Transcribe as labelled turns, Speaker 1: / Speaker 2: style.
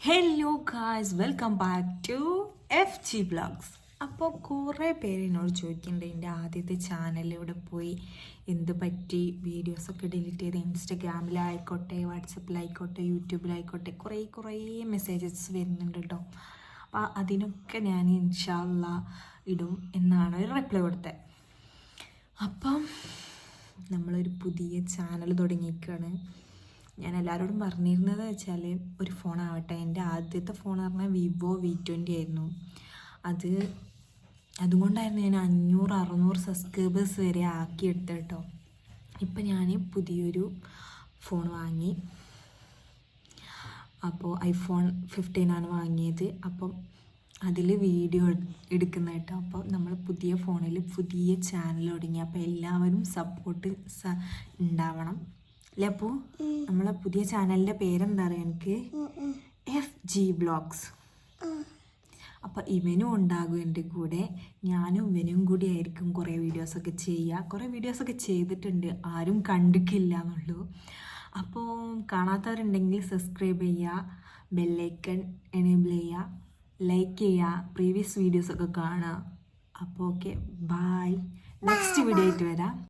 Speaker 1: Hello guys welcome back to F G blogs അപ്പോൾ കുറേ പേര് എന്നോട് ചോദിക്കുന്നുണ്ട് എന്റെ ആദ്യത്തെ ചാനലിലൂടെ പോയി? എന്ത് പറ്റി? വീഡിയോസൊക്കെ ഡിലീറ്റ് ചെയ്ത് ഇൻസ്റ്റഗ്രാമിലായിക്കോട്ടെ വാട്സപ്പിലായിക്കോട്ടെ യൂട്യൂബിലായിക്കോട്ടെ കുറേ കുറേ മെസ്സേജസ് വരുന്നുണ്ട് കേട്ടോ അപ്പോൾ അതിനൊക്കെ ഞാൻ ഇൻഷാല്ല ഇടും എന്നാണ് ഒരു റിപ്ലൈ കൊടുത്തത്. അപ്പം നമ്മളൊരു പുതിയ ചാനൽ തുടങ്ങിയിരിക്കുകയാണ്. ഞാൻ എല്ലാവരോടും പറഞ്ഞിരുന്നത് വെച്ചാൽ ഒരു ഫോൺ ആവട്ടെ എന്റെ ആദ്യത്തെ ഫോൺ പറഞ്ഞാൽ വിവോ വി ട്വന്റി ആയിരുന്നു. അത് അതുകൊണ്ടായിരുന്നു ഞാൻ അഞ്ഞൂറ് അറുന്നൂറ് സബ്സ്ക്രൈബേഴ്സ് വരെ ആക്കിയെടുത്തത് കേട്ടോ. ഇപ്പം ഞാൻ പുതിയൊരു ഫോൺ വാങ്ങി. അപ്പോൾ ഐഫോൺ ഫിഫ്റ്റീൻ ആണ് വാങ്ങിയത്. അപ്പം അതിൽ വീഡിയോ എടുക്കുന്ന കേട്ടോ. അപ്പോൾ നമ്മൾ പുതിയ ഫോണിൽ പുതിയ ചാനൽ തുടങ്ങി. അപ്പോൾ എല്ലാവരും സപ്പോർട്ട് ഉണ്ടാവണം. അപ്പോൾ നമ്മളെ പുതിയ ചാനലിന്റെ പേരെന്താ പറയുക എനിക്ക്? എഫ് ജി ബ്ലോഗ്സ് അപ്പോൾ ഇവനും ഉണ്ടാകും എന്റെ കൂടെ. ഞാനും ഇവനും കൂടി ആയിരിക്കും കുറേ വീഡിയോസൊക്കെ ചെയ്യുക. കുറേ വീഡിയോസൊക്കെ ചെയ്തിട്ടുണ്ട്. ആരും കണ്ടിട്ടില്ല എന്നുള്ളൂ. അപ്പോൾ കാണാത്തവരുണ്ടെങ്കിൽ സബ്സ്ക്രൈബ് ചെയ്യുക ബെല്ലൈക്കൺ എനേബിൾ ചെയ്യുക ലൈക്ക് ചെയ്യുക പ്രീവിയസ് വീഡിയോസ് ഒക്കെ കാണുക. അപ്പോൾ ഓക്കെ ബായ് നെക്സ്റ്റ് വീഡിയോ ആയിട്ട് വരാം.